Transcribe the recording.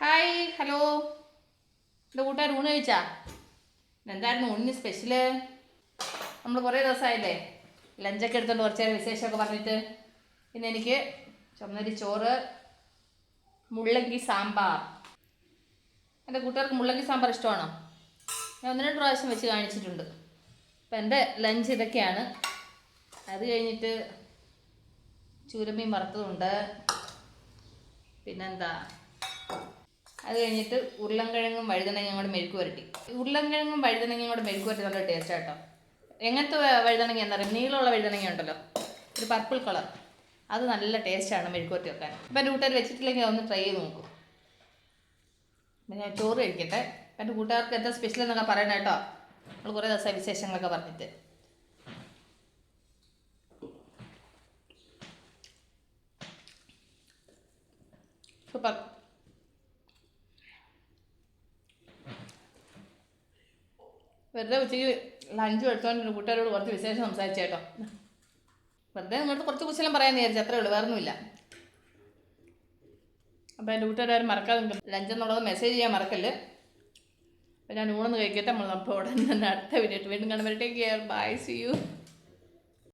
Hi hello എന്റെ കൂട്ടുകാർ ഊണ് കഴിച്ചാ? എന്തായിരുന്നു ഊണിന് സ്പെഷ്യൽ നമ്മൾ കുറേ ദിവസമായില്ലേ ലഞ്ചൊക്കെ എടുത്തോണ്ട് കുറച്ച് നേരം വിശേഷമൊക്കെ പറഞ്ഞിട്ട്. ഇന്ന് എനിക്ക് ചുമന്നരി ചോറ് മുള്ളങ്കി സാമ്പാർ. എന്റെ കൂട്ടുകാർക്ക് മുള്ളങ്കി സാമ്പാർ ഇഷ്ടമാണോ? ഞാൻ ഒന്ന് രണ്ട് പ്രാവശ്യം വെച്ച് കാണിച്ചിട്ടുണ്ട്. അപ്പം എന്റെ ലഞ്ച് ഇതൊക്കെയാണ്. അത് കഴിഞ്ഞിട്ട് ചൂരമീൻ വറുത്തതുണ്ട്. പിന്നെന്താ? അത് കഴിഞ്ഞിട്ട് ഉരുളൻകിഴങ്ങും വഴുതനങ്ങയും കൂടെ മെഴുക്ക് പുരട്ടി. ഉരുളൻകിഴങ്ങും വഴുതനങ്ങയും കൂടെ മെഴുക്ക് പുരട്ടി നല്ല ടേസ്റ്റ് കേട്ടോ. എങ്ങനത്തെ വഴുതനങ്ങ എന്താ പറയുക നീളമുള്ള വഴുതനങ്ങ ഉണ്ടല്ലോ. ഒരു പർപ്പിൾ കളർ അത് നല്ല ടേസ്റ്റാണ് മെഴുക്ക് പുരട്ടി വെക്കാൻ. ഇപ്പം എന്റെ കൂട്ടുകാർ വെച്ചിട്ടില്ലെങ്കിൽ ഒന്ന് ട്രൈ ചെയ്ത് നോക്കൂ. ഞാൻ ചോറ് കഴിക്കട്ടെ. എന്റെ കൂട്ടുകാർക്ക് എന്താ സ്പെഷ്യൽ എന്നൊക്കെ പറയണം കേട്ടോ. നമ്മൾ കുറേ ദിവസം വിശേഷങ്ങളൊക്കെ പറഞ്ഞിട്ട്. സൂപ്പർ വെറുതെ ഉച്ചയ്ക്ക് ലഞ്ചും എടുത്തോണ്ട് കൂട്ടുകാരോട് കുറച്ച് വിശേഷം സംസാരിച്ചേട്ടോ വെറുതെ നിങ്ങളുടെ കുറച്ച് കുശലം പറയാൻ വിചാരിച്ചു അത്രേ ഉള്ളൂ വേറൊന്നുമില്ല. അപ്പോൾ എന്റെ കൂട്ടുകാരും മറക്കാതെ ലഞ്ച് എന്നുള്ളത് മെസ്സേജ് ചെയ്യാൻ മറക്കല്ല്? അപ്പോൾ ഞാൻ ഊണെന്ന് കഴിക്കട്ടെ നമ്മൾ അപ്പോൾ ഉടനെ തന്നെ അടുത്ത വീഡിയോ വീണ്ടും കാണുമ്പോഴത്തേക്ക് ബൈ സി യു